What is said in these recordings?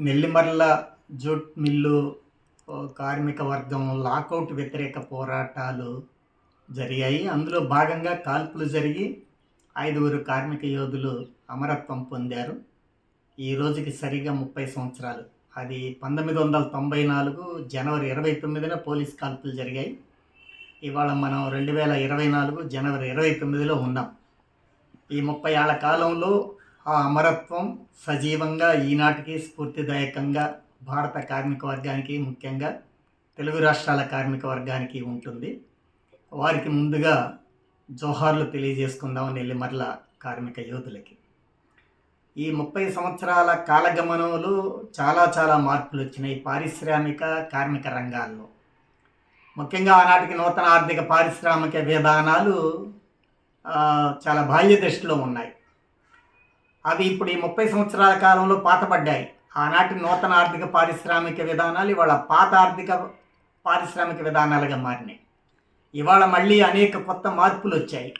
Nellimarla jute mill కార్మిక వర్గం lockout వ్యతిరేక పోరాటాలు జరిగాయి. అందులో భాగంగా కాల్పులు జరిగి ఐదుగురు కార్మిక యోధులు అమరత్వం పొందారు. ఈ రోజుకి సరిగా ముప్పై సంవత్సరాలు. అది పంతొమ్మిది వందల తొంభై నాలుగు జనవరి ఇరవై తొమ్మిదిన పోలీస్ కాల్పులు జరిగాయి. ఇవాళ మనం రెండు వేల ఇరవై నాలుగు జనవరి ఇరవై తొమ్మిదిలో ఉన్నాం. ఈ ముప్పై ఏళ్ళ కాలంలో ఆ అమరత్వం సజీవంగా ఈనాటికి స్ఫూర్తిదాయకంగా భారత కార్మిక వర్గానికి ముఖ్యంగా తెలుగు రాష్ట్రాల కార్మిక వర్గానికి ఉంటుంది. వారికి ముందుగా జోహార్లు తెలియజేసుకుందాం నెల్లిమర్ల కార్మిక యోధులకి. ఈ ముప్పై సంవత్సరాల కాలగమనంలో చాలా చాలా మార్పులు వచ్చినాయి పారిశ్రామిక కార్మిక రంగాల్లో. ముఖ్యంగా ఆనాటికి నూతన ఆర్థిక పారిశ్రామిక విధానాలు చాలా బాల్య దృష్టిలో ఉన్నాయి. అవి ఇప్పుడు ఈ ముప్పై సంవత్సరాల కాలంలో పాతపడ్డాయి ఆనాటి నూతన ఆర్థిక పారిశ్రామిక విధానాలు ఇవాళ పాత ఆర్థిక పారిశ్రామిక విధానాలుగా మారినాయి. ఇవాళ మళ్ళీ అనేక కొత్త మార్పులు వచ్చాయి.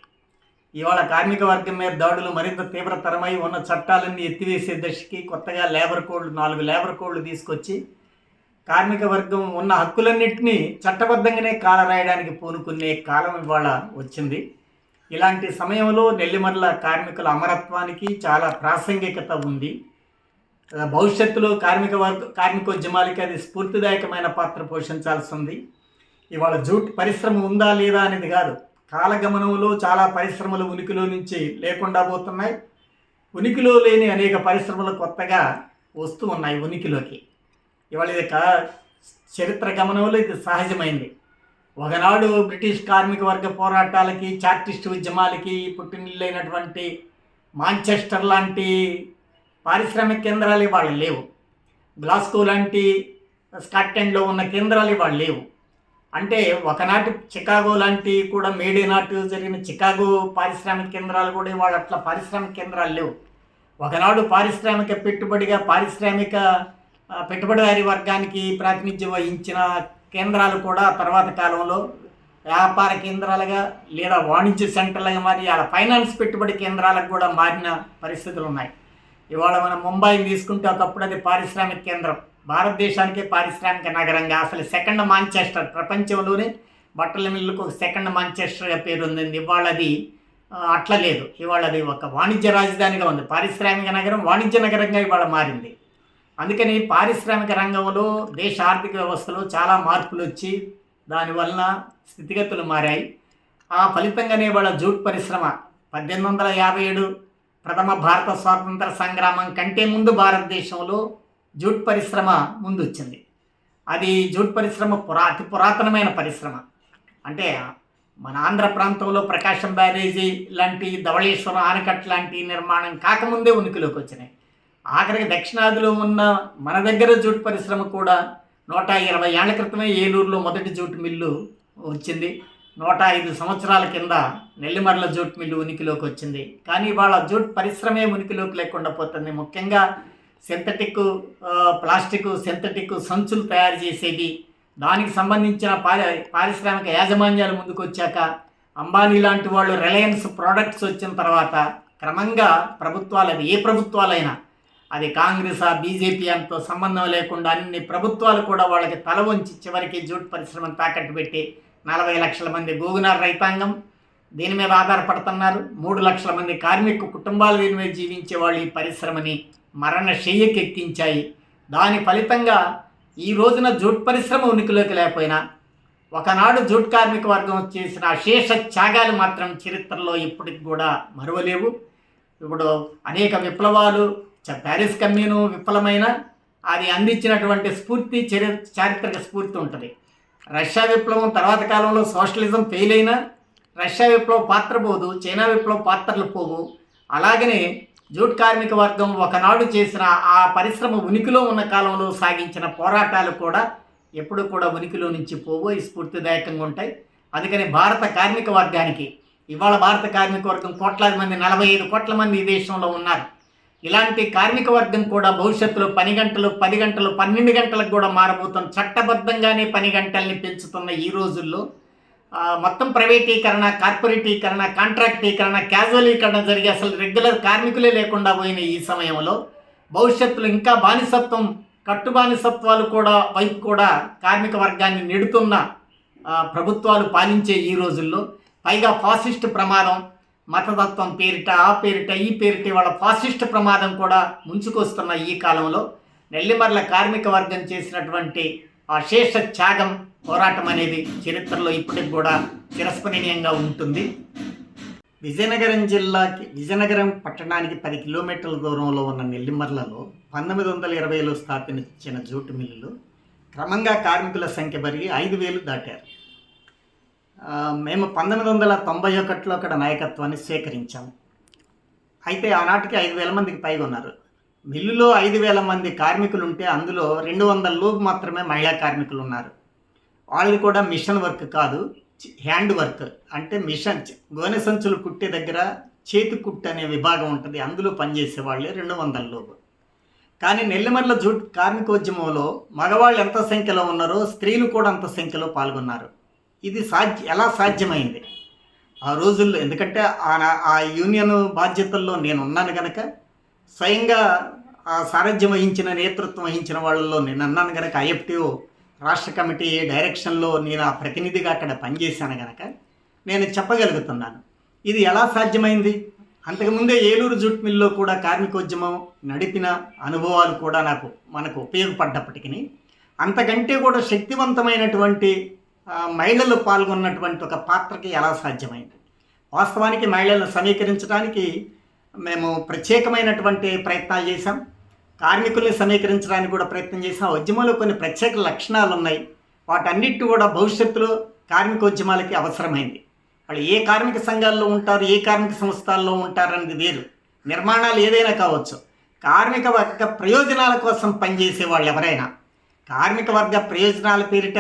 ఇవాళ కార్మిక వర్గం మీద దాడులు మరింత తీవ్రతరమై ఉన్న చట్టాలన్నీ ఎత్తివేసే దశకి కొత్తగా లేబర్ కోడ్లు నాలుగు లేబర్ కోడ్లు తీసుకొచ్చి కార్మిక వర్గం ఉన్న హక్కులన్నింటినీ చట్టబద్ధంగానే కాలరాయడానికి పూనుకునే కాలం ఇవాళ వచ్చింది. ఇలాంటి సమయంలో నెల్లిమర్ల కార్మికుల అమరత్వానికి చాలా ప్రాసంగికత ఉంది. భవిష్యత్తులో కార్మిక వర్గ కార్మికోద్యమాలకి అది స్ఫూర్తిదాయకమైన పాత్ర పోషించాల్సి ఉంది. ఇవాళ జూట్ పరిశ్రమ ఉందా లేదా అనేది కాదు. కాలగమనంలో చాలా పరిశ్రమలు ఉనికిలో నుంచి లేకుండా పోతున్నాయి. ఉనికిలో లేని అనేక పరిశ్రమలు కొత్తగా వస్తూ ఉన్నాయి ఉనికిలోకి. ఇవాళ ఇది కా చరిత్ర గమనంలో ఇది సహజమైంది. ఒకనాడు బ్రిటిష్ కార్మిక వర్గ పోరాటాలకి చార్టిస్ట్ ఉద్యమాలకి పుట్టినిల్లైనటువంటి మాంచెస్టర్ లాంటి పారిశ్రామిక కేంద్రాలు ఇవాళ లేవు. గ్లాస్కో లాంటి స్కాట్లాండ్లో ఉన్న కేంద్రాలు ఇవాళ లేవు. అంటే ఒకనాటి చికాగో లాంటి కూడా మేడే నాటు జరిగిన చికాగో పారిశ్రామిక కేంద్రాలు కూడా ఇవాళ అట్లా పారిశ్రామిక కేంద్రాలు లేవు. ఒకనాడు పారిశ్రామిక పెట్టుబడిగా పారిశ్రామిక పెట్టుబడిదారి వర్గానికి ప్రాతినిధ్యం వహించిన కేంద్రాలు కూడా తర్వాత కాలంలో వ్యాపార కేంద్రాలుగా లేదా వాణిజ్య సెంటర్లుగా మారి అలా ఫైనాన్స్ పెట్టుబడి కేంద్రాలకు కూడా మారిన పరిస్థితులు ఉన్నాయి. ఇవాళ మనం ముంబైని తీసుకుంటే ఒకప్పుడు అది పారిశ్రామిక కేంద్రం. భారతదేశానికే పారిశ్రామిక నగరంగా అసలు సెకండ్ మాంచెస్టర్ ప్రపంచంలోనే బట్టల మిల్లుకు సెకండ్ మాంచెస్టర్గా పేరు ఉంది ఇవాళ అది ఆ, అట్లా లేదు. ఇవాళ అది ఒక వాణిజ్య రాజధానిగా ఉంది. పారిశ్రామిక నగరం వాణిజ్య నగరంగా ఇవాళ మారింది. అందుకని పారిశ్రామిక రంగంలో దేశ ఆర్థిక వ్యవస్థలో చాలా మార్పులు వచ్చి దానివలన స్థితిగతులు మారాయి. ఆ ఫలితంగానే వాళ్ళ జూట్ పరిశ్రమ పద్దెనిమిది వందల యాభై ఏడు ప్రథమ భారత స్వాతంత్ర సంగ్రామం కంటే ముందు భారతదేశంలో జూట్ పరిశ్రమ ముందు వచ్చింది అది జూట్ పరిశ్రమ పురా అతి పురాతనమైన పరిశ్రమ. అంటే మన ఆంధ్ర ప్రాంతంలో ప్రకాశం బ్యారేజీ లాంటి ధవళేశ్వరం ఆనకట్ లాంటి నిర్మాణం కాకముందే ఉనికిలోకి వచ్చినాయి. ఆఖరికి దక్షిణాదిలో ఉన్న మన దగ్గర జూట్ పరిశ్రమ కూడా నూట ఇరవై ఏళ్ళ క్రితమే ఏలూరులో మొదటి జూట్ మిల్లు వచ్చింది. నూట ఐదు సంవత్సరాల కింద నెల్లిమర్ల జూట్ మిల్లు ఉనికిలోకి వచ్చింది. కానీ ఇవాళ జూట్ పరిశ్రమే ఉనికిలోకి లేకుండా పోతుంది. ముఖ్యంగా సింథటిక్ ప్లాస్టిక్ సింథటిక్ సంచులు తయారు చేసేవి దానికి సంబంధించిన పారి పారిశ్రామిక యాజమాన్యాలు ముందుకు వచ్చాక అంబానీ లాంటి వాళ్ళు రిలయన్స్ ప్రోడక్ట్స్ వచ్చిన తర్వాత క్రమంగా ప్రభుత్వాలు అది ఏ ప్రభుత్వాలైనా అది కాంగ్రెస్ బీజేపీ అంతో సంబంధం లేకుండా అన్ని ప్రభుత్వాలు కూడా వాళ్ళకి తల వంచి చివరికి జూట్ పరిశ్రమను తాకట్టు పెట్టి నలభై లక్షల మంది గోగునార్ రైతాంగం దీని మీద ఆధారపడుతున్నారు. మూడు లక్షల మంది కార్మిక కుటుంబాలు దీని మీద జీవించే వాళ్ళు ఈ పరిశ్రమని మరణ శయ్యకెక్కించాయి. దాని ఫలితంగా ఈ రోజున జూట్ పరిశ్రమ ఉనికిలోకి లేకపోయినా ఒకనాడు జూట్ కార్మిక వర్గం చేసిన అశేష త్యాగాలు మాత్రం చరిత్రలో ఇప్పటికి కూడా మరువలేవు. ఇప్పుడు అనేక విప్లవాలు ప్యారిస్ కమ్యూను విఫలమైన అది అందించినటువంటి స్ఫూర్తి చరి చారిత్రక స్ఫూర్తి ఉంటుంది. రష్యా విప్లవం తర్వాత కాలంలో సోషలిజం ఫెయిల్ అయినా రష్యా విప్లవం పాత్ర పోదు చైనా విప్లవం పాత్రలు పోవు. అలాగనే జూట్ కార్మిక వర్గం ఒకనాడు చేసిన ఆ పరిశ్రమ ఉనికిలో ఉన్న కాలంలో సాగించిన పోరాటాలు కూడా ఎప్పుడు కూడా ఉనికిలో నుంచి పోవు ఈ స్ఫూర్తిదాయకంగా ఉంటాయి. అందుకని భారత కార్మిక వర్గానికి ఇవాళ భారత కార్మిక వర్గం కోట్లాది మంది నలభై ఐదు కోట్ల మంది ఈ దేశంలో ఉన్నారు. ఇలాంటి కార్మిక వర్గం కూడా భవిష్యత్తులో పని గంటలు పది గంటలు పన్నెండు గంటలకు కూడా మారబోతున్న చట్టబద్ధంగానే పని గంటల్ని పెంచుతున్న ఈ రోజుల్లో మొత్తం ప్రైవేటీకరణ కార్పొరేటీకరణ కాంట్రాక్టీకరణ క్యాజువలీకరణ జరిగి అసలు రెగ్యులర్ కార్మికులే లేకుండా పోయిన ఈ సమయంలో భవిష్యత్తులో ఇంకా బానిసత్వం కట్టుబానిసత్వాలు కూడా వైపు కూడా కార్మిక వర్గాన్ని నెడుతున్న ప్రభుత్వాలు పాలించే ఈ రోజుల్లో పైగా ఫాసిస్ట్ ప్రమాదం మతతత్వం పేరిట ఆ పేరిట ఈ పేరిట వాళ్ళ ఫాసిస్ట్ ప్రమాదం కూడా ముంచుకొస్తున్న ఈ కాలంలో నెల్లిమర్ల కార్మిక వర్గం చేసినటువంటి ఆ శేష త్యాగం పోరాటం అనేది చరిత్రలో ఇప్పటికి కూడా చిరస్మరణీయంగా ఉంటుంది. విజయనగరం జిల్లాకి విజయనగరం పట్టణానికి పది కిలోమీటర్ల దూరంలో ఉన్న నెల్లిమర్లలో పంతొమ్మిది వందల ఇరవైలో స్థాపించిన జూటు మిల్లులు క్రమంగా కార్మికుల సంఖ్య పెరిగి ఐదు వేలు దాటారు. మేము పంతొమ్మిది వందల తొంభై ఒకటిలో అక్కడ నాయకత్వాన్ని స్వీకరించాము అయితే ఆనాటికి ఐదు వేల మందికి పైగా ఉన్నారు. మిల్లులో ఐదు వేల మంది కార్మికులు ఉంటే అందులో రెండు వందల లోపు మాత్రమే మహిళా కార్మికులు ఉన్నారు. వాళ్ళు కూడా మిషన్ వర్క్ కాదు హ్యాండ్ వర్క్. అంటే మిషన్ గోనె సంచులు కుట్టే దగ్గర చేతి కుట్టు అనే విభాగం ఉంటుంది అందులో పనిచేసే వాళ్ళే రెండు వందల లోపు. కానీ నెల్లిమర్ల జూట్ కార్మికోద్యమంలో మగవాళ్ళు ఎంత సంఖ్యలో ఉన్నారో స్త్రీలు కూడా అంత సంఖ్యలో పాల్గొన్నారు. ఇది సాధ్య ఎలా సాధ్యమైంది? ఆ రోజుల్లో ఎందుకంటే ఆ ఆ యూనియన్ బాధ్యతల్లో నేను ఉన్నాను కనుక స్వయంగా ఆ సారథ్యం వహించిన నేతృత్వం వహించిన వాళ్ళలో నేను అన్నాను కనుక ఐఎఫ్టీఓ రాష్ట్ర కమిటీ డైరెక్షన్లో నేను ఆ ప్రతినిధిగా అక్కడ పనిచేశాను కనుక నేను చెప్పగలుగుతున్నాను. ఇది ఎలా సాధ్యమైంది? అంతకుముందే ఏలూరు జూట్ మిల్లో కూడా కార్మికోద్యమం నడిపిన అనుభవాలు కూడా నాకు మనకు ఉపయోగపడ్డప్పటికీ అంతకంటే కూడా శక్తివంతమైనటువంటి మహిళలు పాల్గొన్నటువంటి ఒక పాత్రకి ఎలా సాధ్యమైంది? వాస్తవానికి మహిళలను సమీకరించడానికి మేము ప్రత్యేకమైనటువంటి ప్రయత్నాలు చేశాం. కార్మికుల్ని సమీకరించడానికి కూడా ప్రయత్నం చేశాం. ఉద్యమంలో కొన్ని ప్రత్యేక లక్షణాలు ఉన్నాయి. వాటన్నిటి కూడా భవిష్యత్తులో కార్మికోద్యమాలకి అవసరమైంది. వాళ్ళు ఏ కార్మిక సంఘాల్లో ఉంటారు ఏ కార్మిక సంస్థల్లో ఉంటారు అనేది వేరు. నిర్మాణాలు ఏదైనా కావచ్చు. కార్మిక వర్గ ప్రయోజనాల కోసం పనిచేసే వాళ్ళు ఎవరైనా. కార్మిక వర్గ ప్రయోజనాల పేరిట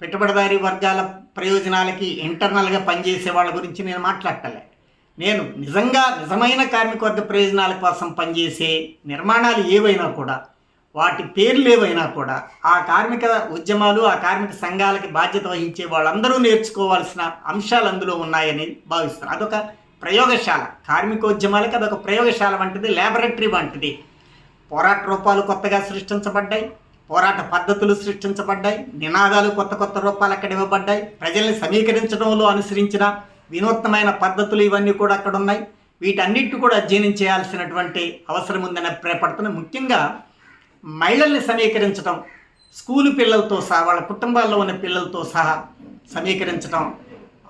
పెట్టుబడిదారీ వర్గాల ప్రయోజనాలకి ఇంటర్నల్గా పనిచేసే వాళ్ళ గురించి నేను మాట్లాడటలే. నేను నిజంగా నిజమైన కార్మికవర్గ ప్రయోజనాల కోసం పనిచేసే నిర్మాణాలు ఏవైనా కూడా వాటి పేర్లు ఏవైనా కూడా ఆ కార్మిక ఉద్యమాలు ఆ కార్మిక సంఘాలకి బాధ్యత వహించే వాళ్ళందరూ నేర్చుకోవాల్సిన అంశాలు అందులో ఉన్నాయని భావిస్తున్నాను అదొక ప్రయోగశాల. కార్మికోద్యమాలకి అదొక ప్రయోగశాల వంటిది ల్యాబొరేటరీ వంటిది. పోరాట రూపాలు కొత్తగా సృష్టించబడ్డాయి. పోరాట పద్ధతులు సృష్టించబడ్డాయి. నినాదాలు కొత్త కొత్త రూపాలు అక్కడ ఇవ్వబడ్డాయి. ప్రజల్ని సమీకరించడంలో అనుసరించిన వినూత్నమైన పద్ధతులు ఇవన్నీ కూడా అక్కడ ఉన్నాయి. వీటన్నిటి కూడా అధ్యయనం చేయాల్సినటువంటి అవసరం ఉందని అభిప్రాయపడుతున్న ముఖ్యంగా మహిళల్ని సమీకరించడం స్కూలు పిల్లలతో సహా వాళ్ళ కుటుంబాల్లో ఉన్న పిల్లలతో సహా సమీకరించడం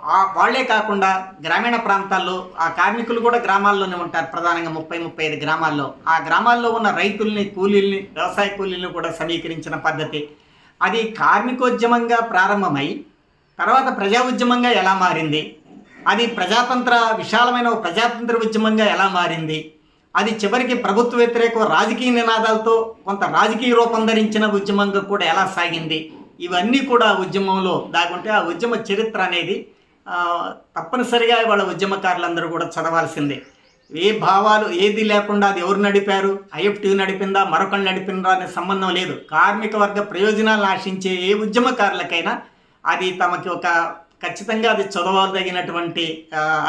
ఆ వాళ్ళే కాకుండా గ్రామీణ ప్రాంతాల్లో ఆ కార్మికులు కూడా గ్రామాల్లోనే ఉంటారు. ప్రధానంగా ముప్పై ముప్పై ఐదు గ్రామాల్లో. ఆ గ్రామాల్లో ఉన్న రైతుల్ని కూలీల్ని వ్యవసాయ కూలీల్ని కూడా సమీకరించిన పద్ధతి. అది కార్మికోద్యమంగా ప్రారంభమై తర్వాత ప్రజా ఉద్యమంగా ఎలా మారింది? అది ప్రజాతంత్ర విశాలమైన ప్రజాతంత్ర ఉద్యమంగా ఎలా మారింది? అది చివరికి ప్రభుత్వ వ్యతిరేక రాజకీయ నినాదాలతో కొంత రాజకీయ రూపం ధరించిన ఉద్యమంగా కూడా ఎలా సాగింది? ఇవన్నీ కూడా ఉద్యమంలో దాగుంటే ఆ ఉద్యమ చరిత్ర అనేది తప్పనిసరిగా వాళ్ళ ఉద్యమకారులందరూ కూడా చదవాల్సిందే. ఏ భావాలు ఏది లేకుండా అది ఎవరు నడిపారు ఐఎఫ్టీ నడిపిందా మరొకళ్ళు నడిపిందా అనే సంబంధం లేదు. కార్మిక వర్గ ప్రయోజనాలు ఆశించే ఏ ఉద్యమకారులకైనా అది తమకి ఒక ఖచ్చితంగా అది చదవదగినటువంటి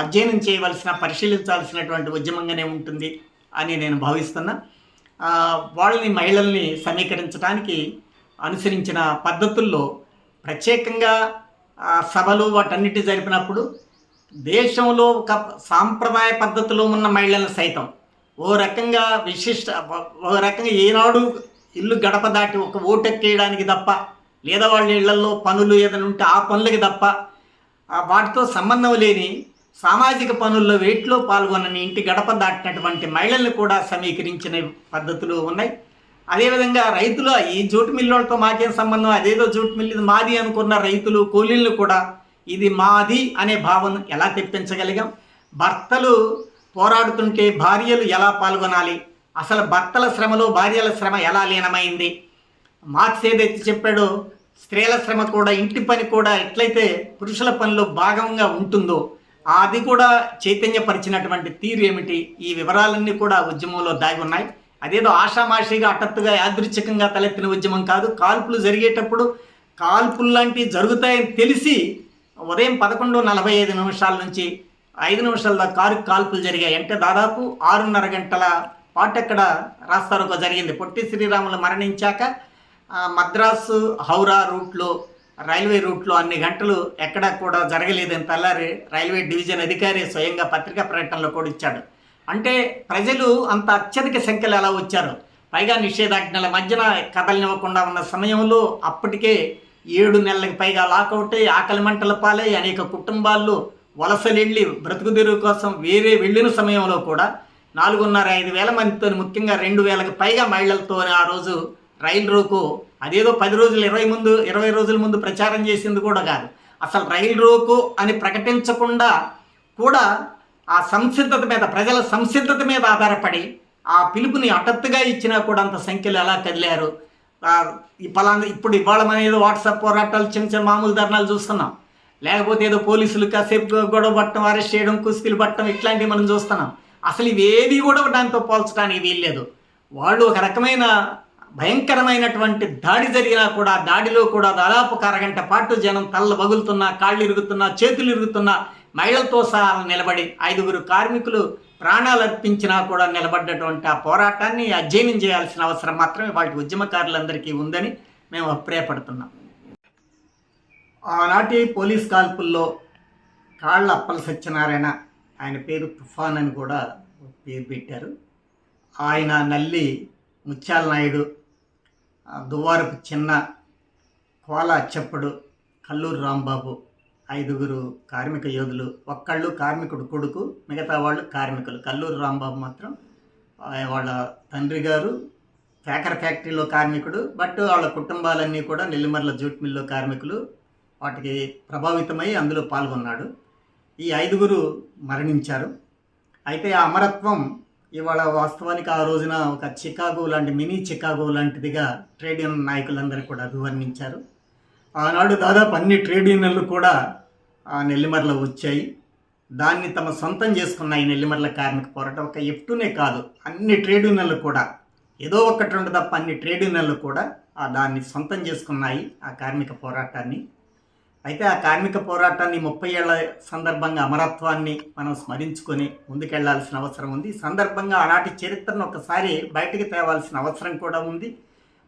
అధ్యయనం చేయవలసిన పరిశీలించాల్సినటువంటి ఉద్యమంగానే ఉంటుంది అని నేను భావిస్తున్నా. వాళ్ళని మహిళల్ని సమీకరించడానికి అనుసరించిన పద్ధతుల్లో ప్రత్యేకంగా సభలు వాటన్నిటి జరిపినప్పుడు దేశంలో ఒక సాంప్రదాయ పద్ధతిలో ఉన్న మహిళలను సైతం ఓ రకంగా విశిష్ట ఓ రకంగా ఏనాడు ఇల్లు గడప దాటి ఒక ఓటెక్కేయడానికి తప్ప లేదా వాళ్ళ ఇళ్ళలో పనులు ఏదైనా ఉంటే ఆ పనులకి తప్ప వాటితో సంబంధం లేని సామాజిక పనుల్లో వేటిలో పాల్గొనని ఇంటి గడప దాటినటువంటి మహిళల్ని కూడా సమీకరించిన పద్ధతులు ఉన్నాయి. అదేవిధంగా రైతులు ఈ జూట్ మిల్లులతో మాకేం సంబంధం? అదేదో జూట్ మిల్లు ఇది మాది అనుకున్న రైతులు కూలీలు కూడా ఇది మాది అనే భావన ఎలా తెప్పించగలిగాం? భర్తలు పోరాడుతుంటే భార్యలు ఎలా పాల్గొనాలి? అసలు భర్తల శ్రమలో భార్యల శ్రమ ఎలా లీనమైంది? మార్క్స్ ఏదైతే చెప్పాడో స్త్రీల శ్రమ కూడా ఇంటి పని కూడా ఎట్లయితే పురుషుల పనిలో భాగంగా ఉంటుందో అది కూడా చైతన్యపరిచినటువంటి తీరు ఏమిటి? ఈ వివరాలన్నీ కూడా ఉద్యమంలో దాగి ఉన్నాయి. అదేదో ఆషామాషిగా అటత్తుగా యాదృచ్ఛికంగా తలెత్తిన ఉద్యమం కాదు. కాల్పులు జరిగేటప్పుడు కాల్పులు లాంటివి జరుగుతాయని తెలిసి ఉదయం పదకొండు నలభై ఐదు నిమిషాల నుంచి ఐదు నిమిషాల దాకా కారు కాల్పులు జరిగాయి. అంటే దాదాపు ఆరున్నర గంటల పాటు అక్కడ రాస్తారోకో జరిగింది. పొట్టి శ్రీరాములు మరణించాక మద్రాసు హౌరా రూట్లో రైల్వే రూట్లో అన్ని గంటలు ఎక్కడా కూడా జరగలేదని తల్లారి రైల్వే డివిజన్ అధికారి స్వయంగా పత్రికా ప్రకటనలో కూడా ఇచ్చాడు. అంటే ప్రజలు అంత అత్యధిక సంఖ్యలో ఎలా వచ్చారు? పైగా నిషేధాజ్ఞల మధ్యన కదలనివ్వకుండా ఉన్న సమయంలో అప్పటికే ఏడు నెలలకు పైగా లాకౌట్ అయ్యి ఆకలి మంటల పాలై అనేక కుటుంబాల్లో వలసలెళ్ళి బ్రతుకుదెరువు కోసం వేరే వెళ్ళిన సమయంలో కూడా నాలుగున్నర ఐదు వేల మందితో ముఖ్యంగా రెండు వేలకు పైగా మహిళలతో ఆ రోజు రైలు రోకు అదేదో పది రోజులు ఇరవై ముందు ఇరవై రోజుల ముందు ప్రచారం చేసింది కూడా కాదు. అసలు రైలు రోకు అని ప్రకటించకుండా కూడా ఆ సంసిద్ధత మీద ప్రజల సంసిద్ధత మీద ఆధారపడి ఆ పిలుపుని హఠాత్తుగా ఇచ్చినా కూడా అంత సంఖ్యలో ఎలా కదిలారు? ఈ పలానా ఇప్పుడు ఇవాళ అనేది వాట్సాప్ పోరాటాలు చిన్న చిన్న మామూలు ధర్నాలు చూస్తున్నాం. లేకపోతే ఏదో పోలీసులు కాసేపు గొడవ పట్టడం అరెస్ట్ చేయడం కుస్తీలు పట్టడం ఇట్లాంటివి మనం చూస్తున్నాం. అసలు ఇవేవి కూడా దాంతో పోల్చడానికి వీల్లేదు. వాళ్ళు ఒక రకమైన భయంకరమైనటువంటి దాడి జరిగినా కూడా దాడిలో కూడా దాదాపు అరగంట పాటు జనం తల్ల బగులుతున్నా కాళ్ళు ఇరుగుతున్నా చేతులు ఇరుగుతున్నా మహిళలతో సహా నిలబడి ఐదుగురు కార్మికులు ప్రాణాలు అర్పించినా కూడా నిలబడ్డటువంటి ఆ పోరాటాన్ని అధ్యయనం చేయాల్సిన అవసరం మాత్రమే వాటి ఉద్యమకారులందరికీ ఉందని మేము అభిప్రాయపడుతున్నాం. ఆనాటి పోలీస్ కాల్పుల్లో కాళ్ళ అప్పల సత్యనారాయణ ఆయన పేరు తుఫాన్ అని కూడా పేరు పెట్టారు. ఆయన నల్లి ముత్యాల నాయుడు దువారపు దువ్వారపు చిన్న కోల అచ్చప్పుడు కల్లూరు రాంబాబు ఐదుగురు కార్మిక యోధులు ఒక్కళ్ళు కార్మికుడు కొడుకు మిగతా వాళ్ళు కార్మికులు. కల్లూరు రాంబాబు మాత్రం వాళ్ళ తండ్రి గారు పేకర్ ఫ్యాక్టరీలో కార్మికుడు బట్ వాళ్ళ కుటుంబాలన్నీ కూడా నెల్లిమర్ల జూట్ మిల్లో కార్మికులు. వాటికి ప్రభావితమై అందులో పాల్గొన్నాడు. ఈ ఐదుగురు మరణించారు. అయితే ఆ అమరత్వం ఇవాళ వాస్తవానికి ఆ రోజున ఒక చికాగో లాంటి మినీ చికాగో లాంటిదిగా ట్రేడ్ యూనియన్ నాయకులందరూ కూడా అభివర్ణించారు. ఆనాడు దాదాపు అన్ని ట్రేడ్ యూనియన్లు కూడా ఆ నెల్లిమర్ల వచ్చాయి. దాన్ని తమ సొంతం చేసుకున్న ఈ నెల్లిమర్ల కార్మిక పోరాటం ఒక ఎఫ్టూనే కాదు. అన్ని ట్రేడ్ యూనియన్లు కూడా ఏదో ఒకటి రెండు తప్ప అన్ని ట్రేడ్ యూనియన్లు కూడా ఆ దాన్ని సొంతం చేసుకున్నాయి ఆ కార్మిక పోరాటాన్ని. అయితే ఆ కార్మిక పోరాటాన్ని ముప్పై ఏళ్ళ సందర్భంగా అమరత్వాన్ని మనం స్మరించుకొని ముందుకెళ్ళాల్సిన అవసరం ఉంది. ఈ సందర్భంగా ఆనాటి చరిత్రను ఒకసారి బయటకు తేవాల్సిన అవసరం కూడా ఉంది.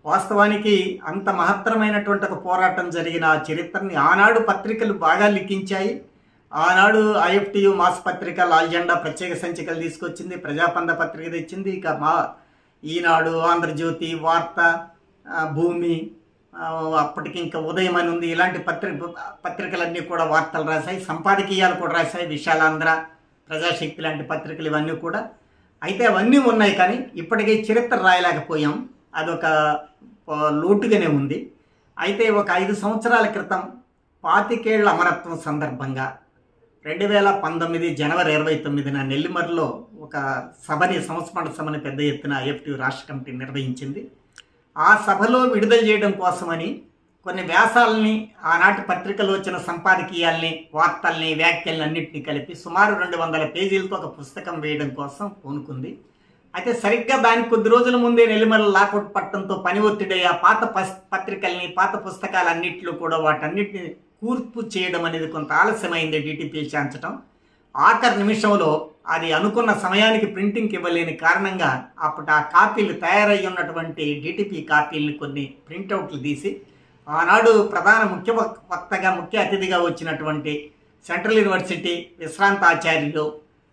వాస్తవానికి అంత మహత్తరమైనటువంటి ఒక పోరాటం జరిగిన ఆ చరిత్రని ఆనాడు పత్రికలు బాగా లిఖించాయి. ఆనాడు ఐఎఫ్టియు మాస్ పత్రిక లాల్జెండా ప్రత్యేక సంచికలు తీసుకొచ్చింది ప్రజాపంద పత్రిక తెచ్చింది. ఇక మా ఈనాడు ఆంధ్రజ్యోతి వార్త భూమి అప్పటికి ఇంకా ఉదయం అని ఉంది. ఇలాంటి పత్రిక పత్రికలన్నీ కూడా వార్తలు రాశాయి. సంపాదకీయాలు కూడా రాశాయి. విశాలాంధ్ర ప్రజాశక్తి లాంటి పత్రికలు ఇవన్నీ కూడా. అయితే అవన్నీ ఉన్నాయి కానీ ఇప్పటికీ చరిత్ర రాయలేకపోయాం. అదొక లోటుగానే ఉంది. అయితే ఒక ఐదు సంవత్సరాల క్రితం పాతికేళ్ళ అమరత్వం సందర్భంగా రెండు వేల పంతొమ్మిది జనవరి ఇరవై తొమ్మిదిన నెల్లిమర్లో ఒక సభని సంస్మరణ సభని పెద్ద ఎత్తున ఐఎఫ్టీ రాష్ట్ర కమిటీ నిర్వహించింది. ఆ సభలో విడుదల చేయడం కోసమని కొన్ని వ్యాసాలని ఆనాటి పత్రికలో వచ్చిన సంపాదకీయాల్ని వార్తల్ని వ్యాఖ్యల్ని అన్నింటినీ కలిపి సుమారు రెండు వందల పేజీలతో ఒక పుస్తకం వేయడం కోసం పూనుకుంది. అయితే సరిగ్గా దానికి కొద్ది రోజుల ముందే నెల్లిమల లాకౌట్ పట్టడంతో పని ఒత్తిడి ఆ పాత పత్రికల్ని పాత పుస్తకాలన్నింటిలో కూడా వాటన్నిటిని కూర్పు చేయడం అనేది కొంత ఆలస్యమైంది డిటిపి చేర్చడం ఆఖరి నిమిషంలో అది అనుకున్న సమయానికి ప్రింటింగ్కి ఇవ్వలేని కారణంగా అప్పుడు ఆ కాపీలు తయారై ఉన్నటువంటి డిటిపి కాపీల్ని కొన్ని ప్రింటౌట్లు తీసి ఆనాడు ప్రధాన ముఖ్య వక్తగా ముఖ్య అతిథిగా వచ్చినటువంటి సెంట్రల్ యూనివర్సిటీ విశ్రాంత ఆచార్యులు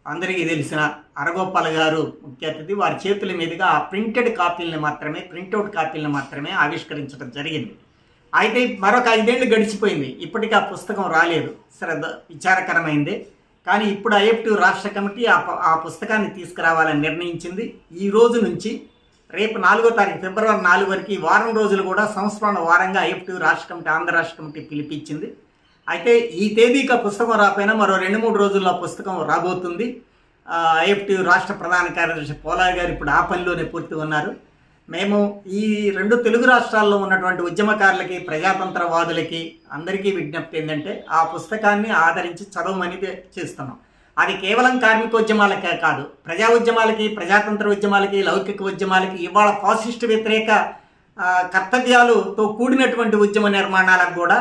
అందరికీ తెలిసిన అరగోపాల్ గారు ముఖ్య అతిథి వారి చేతుల మీదుగా ఆ ప్రింటెడ్ కాపీలను మాత్రమే ప్రింటౌట్ కాపీలను మాత్రమే ఆవిష్కరించడం జరిగింది. అయితే మరొక ఐదేళ్ళు గడిచిపోయింది. ఇప్పటికీ ఆ పుస్తకం రాలేదు. శ్రద్ధ విచారకరమైంది. కానీ ఇప్పుడు ఐఎఫ్టీ రాష్ట్ర కమిటీ ఆ ఆ పుస్తకాన్ని తీసుకురావాలని నిర్ణయించింది. ఈ రోజు నుంచి రేపు నాలుగో తారీఖు ఫిబ్రవరి నాలుగు వరకు వారం రోజులు కూడా సంస్మరణ వారంగా ఐఎఫ్టీ రాష్ట్ర కమిటీ ఆంధ్ర రాష్ట్ర కమిటీ పిలిపించింది. అయితే ఈ తేదీక పుస్తకం రాపోయినా మరో రెండు మూడు రోజుల్లో పుస్తకం రాబోతుంది. ఐఎఫ్టీ రాష్ట్ర ప్రధాన కార్యదర్శి పోలార్ గారు ఇప్పుడు ఆ పనిలోనే పూర్తి ఉన్నారు. మేము ఈ రెండు తెలుగు రాష్ట్రాల్లో ఉన్నటువంటి ఉద్యమకారులకి ప్రజాతంత్రవాదులకి అందరికీ విజ్ఞప్తి ఏంటంటే ఆ పుస్తకాన్ని ఆదరించి చదవమని చేస్తున్నాం. అది కేవలం కార్మికోద్యమాలకే కాదు ప్రజా ఉద్యమాలకి ప్రజాతంత్ర ఉద్యమాలకి లౌకిక ఉద్యమాలకి ఇవాళ ఫాసిస్ట్ వ్యతిరేక కర్తవ్యాలుతో కర్తవ్యాలతో కూడినటువంటి ఉద్యమ నిర్మాణాలకు కూడా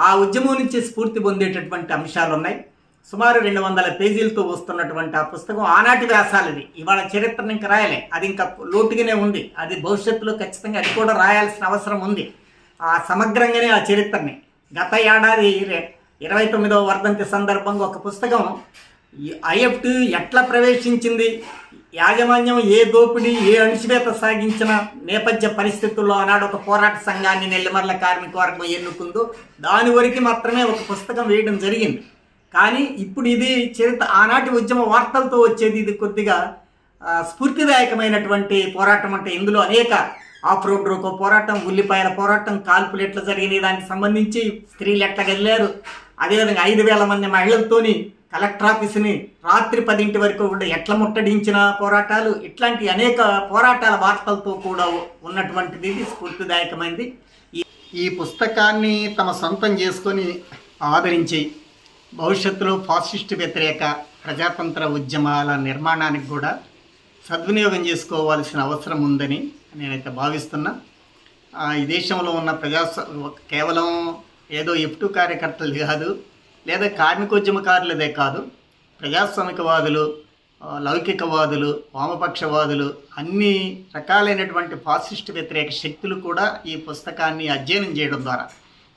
ఆ ఉద్యమం నుంచి స్ఫూర్తి పొందేటటువంటి అంశాలు ఉన్నాయి సుమారు రెండు వందల పేజీలతో వస్తున్నటువంటి ఆ పుస్తకం ఆనాటి వ్యాసాలది. ఇవాళ చరిత్రను ఇంకా రాయలే. అది ఇంకా లోటుగానే ఉంది. అది భవిష్యత్తులో ఖచ్చితంగా అది కూడా రాయాల్సిన అవసరం ఉంది. ఆ సమగ్రంగానే ఆ చరిత్రని. గత ఏడాది ఇరవై తొమ్మిదవ వర్ధంతి సందర్భంగా ఒక పుస్తకం ఐఎఫ్టి ఎట్లా ప్రవేశించింది? యాజమాన్యం ఏ దోపిడీ ఏ అణిచివేత సాగించిన నేపథ్య పరిస్థితుల్లో ఆనాడు ఒక పోరాట సంఘాన్ని నెల్లిమర్ల కార్మిక వర్గం ఎన్నుకుందో దాని వరకు మాత్రమే ఒక పుస్తకం వేయడం జరిగింది. కానీ ఇప్పుడు ఇది చరిత్ర ఆనాటి ఉద్యమ వార్తలతో వచ్చేది ఇది కొద్దిగా స్ఫూర్తిదాయకమైనటువంటి పోరాటం అంటే ఇందులో అనేక ఆఫ్ రోడ్ రోకో పోరాటం ఉల్లిపాయల పోరాటం కాల్పులు ఎట్లా జరిగినాయి. దానికి సంబంధించి స్త్రీలు ఎట్లా వెళ్ళారు అదేవిధంగా ఐదు వేల మంది మహిళలతోని కలెక్టర్ ఆఫీసుని రాత్రి పదింటి వరకు కూడా ఎట్ల ముట్టడించిన పోరాటాలు ఇట్లాంటి అనేక పోరాటాల వార్తలతో కూడా ఉన్నటువంటిది ఇది స్ఫూర్తిదాయకమైంది. ఈ- ఈ పుస్తకాన్ని తమ సొంతం చేసుకొని ఆదరించి భవిష్యత్తులో ఫాసిస్ట్ వ్యతిరేక ప్రజాతంత్ర ఉద్యమాల నిర్మాణానికి కూడా సద్వినియోగం చేసుకోవాల్సిన అవసరం ఉందని నేనైతే భావిస్తున్నా. ఈ దేశంలో ఉన్న ప్రజా కేవలం ఏదో ఎఫ్టు కార్యకర్తలు కాదు లేదా కార్మికోద్యమకారులదే కాదు ప్రజాస్వామికవాదులు లౌకికవాదులు వామపక్షవాదులు అన్ని రకాలైనటువంటి ఫాసిస్ట్ వ్యతిరేక శక్తులు కూడా ఈ పుస్తకాన్ని అధ్యయనం చేయడం ద్వారా.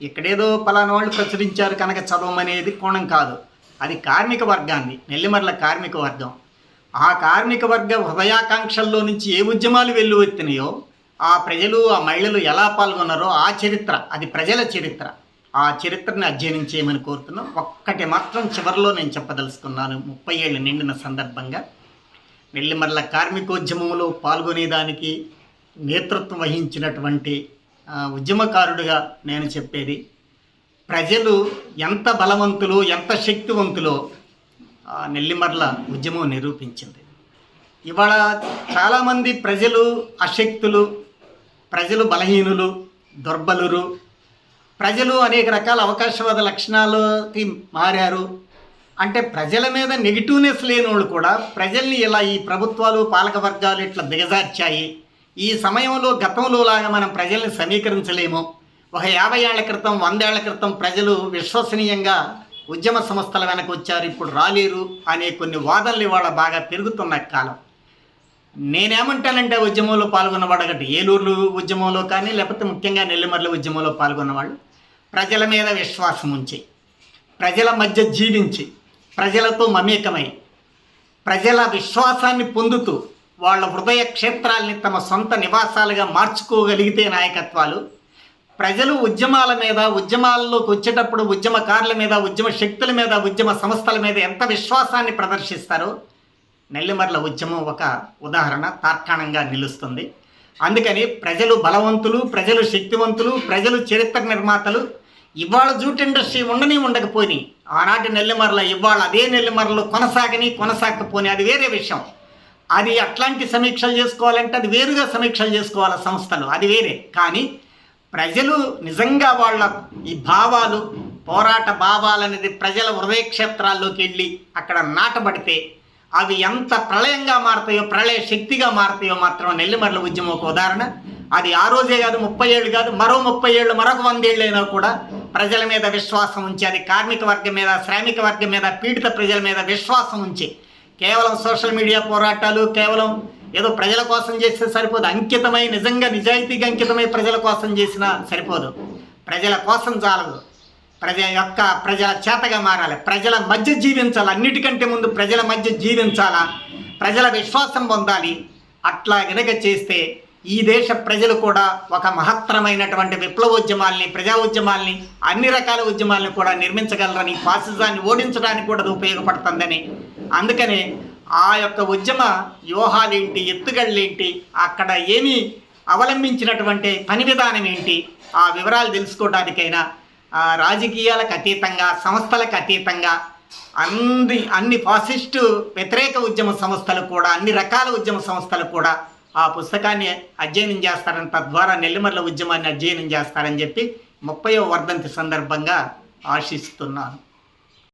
ఇక్కడేదో పలానా వాళ్ళు ప్రచురించారు కనుక చదవమనేది కోణం కాదు. అది కార్మిక వర్గాన్ని నెల్లిమర్ల కార్మిక వర్గం. ఆ కార్మిక వర్గ హృదయాకాంక్షల్లో నుంచి ఏ ఉద్యమాలు వెల్లువెత్తినాయో ఆ ప్రజలు ఆ మహిళలు ఎలా పాల్గొన్నారో ఆ చరిత్ర అది ప్రజల చరిత్ర. ఆ చరిత్రని అధ్యయనం చేయమని కోరుతున్నాం. ఒక్కటి మాత్రం చివరిలో నేను చెప్పదలుచుకున్నాను. ముప్పై ఏళ్ళు నిండిన సందర్భంగా నెల్లిమర్ల కార్మికోద్యమంలో పాల్గొనేదానికి నేతృత్వం వహించినటువంటి ఉద్యమకారుడుగా ఉద్యమకారుడిగా నేను చెప్పేది ప్రజలు ఎంత బలవంతులు ఎంత శక్తివంతులో నెల్లిమర్ల ఉద్యమం నిరూపించింది. ఇవాళ చాలామంది ప్రజలు అశక్తులు ప్రజలు బలహీనులు దుర్బలురు ప్రజలు అనేక రకాల అవకాశవాద లక్షణాలకి మారారు. అంటే ప్రజల మీద నెగిటివ్నెస్ లేని వాళ్ళు కూడా ప్రజల్ని ఇలా ఈ ప్రభుత్వాలు పాలక వర్గాలు ఇట్లా దిగజార్చాయి. ఈ సమయంలో గతంలో లాగా మనం ప్రజల్ని సమీకరించలేము. ఒక యాభై ఏళ్ళ క్రితం వందేళ్ళ క్రితం ప్రజలు విశ్వసనీయంగా ఉద్యమ సంస్థల వెనక వచ్చారు ఇప్పుడు రాలేరు అనే కొన్ని వాదనలు ఇవాళ బాగా పెరుగుతున్న కాలం. నేనేమంటానంటే ఉద్యమంలో పాల్గొన్నవాడు ఒకటి ఏలూరు ఉద్యమంలో కానీ లేకపోతే ముఖ్యంగా నెల్లిమర్ల ఉద్యమంలో పాల్గొన్నవాళ్ళు. ప్రజల మీద విశ్వాసం ఉంచి ప్రజల మధ్య జీవించి ప్రజలతో మమేకమై ప్రజల విశ్వాసాన్ని పొందుతూ వాళ్ళ హృదయ క్షేత్రాల్ని తమ సొంత నివాసాలుగా మార్చుకోగలిగితే నాయకత్వాలు ప్రజలు ఉద్యమాల మీద ఉద్యమాల్లోకి వచ్చేటప్పుడు ఉద్యమకారుల మీద ఉద్యమ శక్తుల మీద ఉద్యమ సంస్థల మీద ఎంత విశ్వాసాన్ని ప్రదర్శిస్తారో నెల్లిమర్ల ఉద్యమం ఒక ఉదాహరణ తార్కాణంగా నిలుస్తుంది. అందుకని ప్రజలు బలవంతులు ప్రజలు శక్తివంతులు ప్రజలు చరిత్ర నిర్మాతలు ఇవాళ జూట్ ఇండస్ట్రీ ఉండని ఉండకపోని ఆనాటి నెల్లిమర్ల ఇవాళ అదే నెల్లిమరలు కొనసాగని కొనసాగకపోని అది వేరే విషయం. అది అట్లాంటి సమీక్షలు చేసుకోవాలంటే అది వేరుగా సమీక్షలు చేసుకోవాలి సంస్థలు. అది వేరే. కానీ ప్రజలు నిజంగా వాళ్ళ ఈ భావాలు పోరాట భావాలు అనేది ప్రజల హృదయ క్షేత్రాల్లోకి వెళ్ళి అక్కడ నాటబడితే అవి ఎంత ప్రళయంగా మారుతాయో ప్రళయ శక్తిగా మారుతాయో మాత్రం నెల్లిమర్ల ఉద్యమం ఒక ఉదాహరణ. అది ఆ రోజే కాదు ముప్పై ఏళ్ళు కాదు మరో ముప్పై ఏళ్ళు మరొక వందేళ్ళైనా కూడా ప్రజల మీద విశ్వాసం ఉంచి అది కార్మిక వర్గం మీద శ్రామిక వర్గం మీద పీడిత ప్రజల మీద విశ్వాసం ఉంచి కేవలం సోషల్ మీడియా పోరాటాలు కేవలం ఏదో ప్రజల కోసం చేస్తే సరిపోదు అంకితమై నిజంగా నిజాయితీగా అంకితమై ప్రజల కోసం చేసినా సరిపోదు. ప్రజల కోసం చాలదు. ప్రజ యొక్క ప్రజల చేతగా మారాలి. ప్రజల మధ్య జీవించాలి. అన్నిటికంటే ముందు ప్రజల మధ్య జీవించాలా? ప్రజల విశ్వాసం పొందాలి. అట్లా గనక చేస్తే ఈ దేశ ప్రజలు కూడా ఒక మహత్తరమైనటువంటి విప్లవోద్యమాల్ని ప్రజా ఉద్యమాల్ని అన్ని రకాల ఉద్యమాల్ని కూడా నిర్మించగలరని ఫాసిజాన్ని ఓడించడానికి కూడా అది ఉపయోగపడుతుందని. అందుకనే ఆ యొక్క ఉద్యమ వ్యూహాలేంటి ఎత్తుగళ్ళేంటి అక్కడ ఏమి అవలంబించినటువంటి పని విధానం ఏంటి ఆ వివరాలు తెలుసుకోవడానికైనా రాజకీయాలకు అతీతంగా సంస్థలకు అతీతంగా అన్ని అన్ని ఫాసిస్టు వ్యతిరేక ఉద్యమ సంస్థలు కూడా అన్ని రకాల ఉద్యమ సంస్థలు కూడా ఆ పుస్తకాన్ని అధ్యయనం చేస్తారని తద్వారా నెల్లిమర్ల ఉద్యమాన్ని అధ్యయనం చేస్తారని చెప్పి ముప్పయో వర్ధంతి సందర్భంగా ఆశిస్తున్నాను.